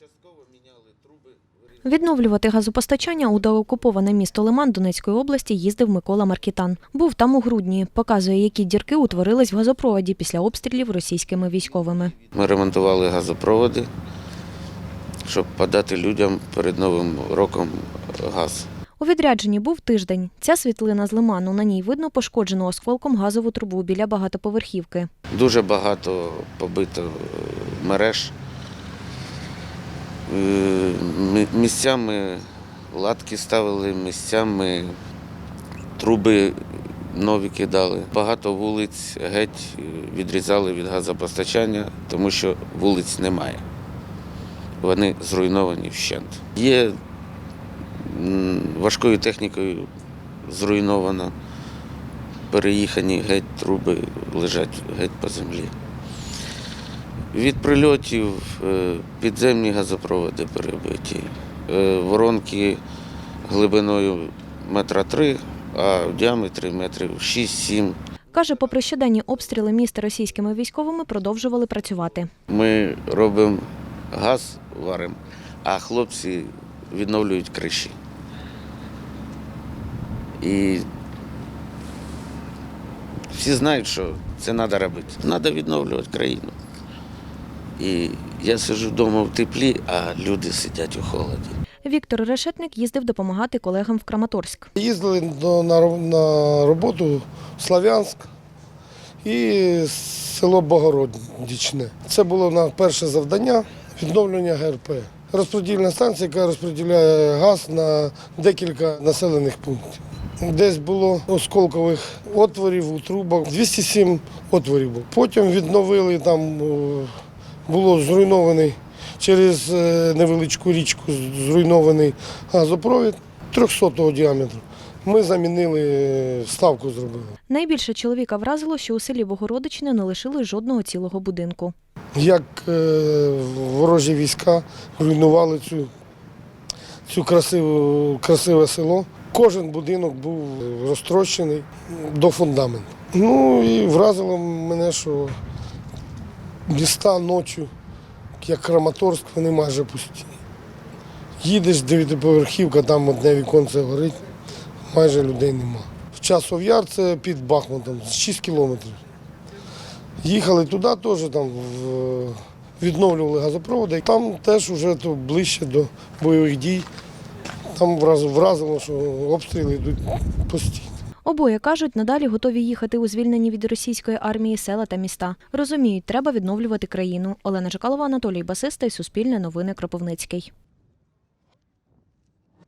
Частково міняли труби. Відновлювати газопостачання у деокуповане місто Лиман Донецької області їздив Микола Маркітан. Був там у грудні. Показує, які дірки утворились в газопроводі після обстрілів російськими військовими. Ми ремонтували газопроводи, щоб подати людям перед Новим роком газ. У відрядженні був тиждень. Ця світлина з лиману. На ній видно пошкоджену осколком газову трубу біля багатоповерхівки. Дуже багато побито мереж. Е, мі- Місцями латки ставили, місцями труби нові кидали. Багато вулиць геть відрізали від газопостачання, тому що вулиць немає. Вони зруйновані вщент. Є важкою технікою зруйновано переїхані геть труби лежать геть по землі. Від прильотів е, підземні газопроводи перебиті, е, воронки глибиною метра три, а в діаметрі метрів 6-7. Каже, попри щоденні обстріли міста російськими військовими продовжували працювати. Ми робимо газ, варимо, а хлопці відновлюють криші. І всі знають, що це треба робити. Треба відновлювати країну. І я сиджу вдома в теплі, а люди сидять у холоді. Віктор Решетник їздив допомагати колегам в Краматорськ. Їздили до, на, на роботу в Слав'янськ і село Богородичне. Це було на перше завдання відновлення ГРП. Розподільна станція, яка розподіляє газ на декілька населених пунктів. Десь було осколкових отворів у трубах, 207 отворів було. Потім відновили там, було зруйнований через е, невеличку річку зруйнований газопровід 300 діаметру. Ми замінили, е, ставку зробили. Найбільше чоловіка вразило, що у селі Богородичне не лишили жодного цілого будинку. Як е, ворожі війська руйнували цю, цю красиву, красиве село. Кожен будинок був розтрощений до фундаменту. Ну і вразило мене, що міста ночі, як Краматорськ, вони майже пусті. Їдеш, дев'ятиповерхівка, там одне віконце горить, майже людей нема. В часов яр це під Бахмутом, 6 кілометрів. Їхали туди теж, там відновлювали газопроводи. Там теж вже ближче до бойових дій. Там враз- вразило, що обстріли йдуть постійно. Обоє кажуть, надалі готові їхати у звільнені від російської армії села та міста. Розуміють, треба відновлювати країну. Олена Жикалова, Анатолій Басиста і Суспільне новини Кропивницький.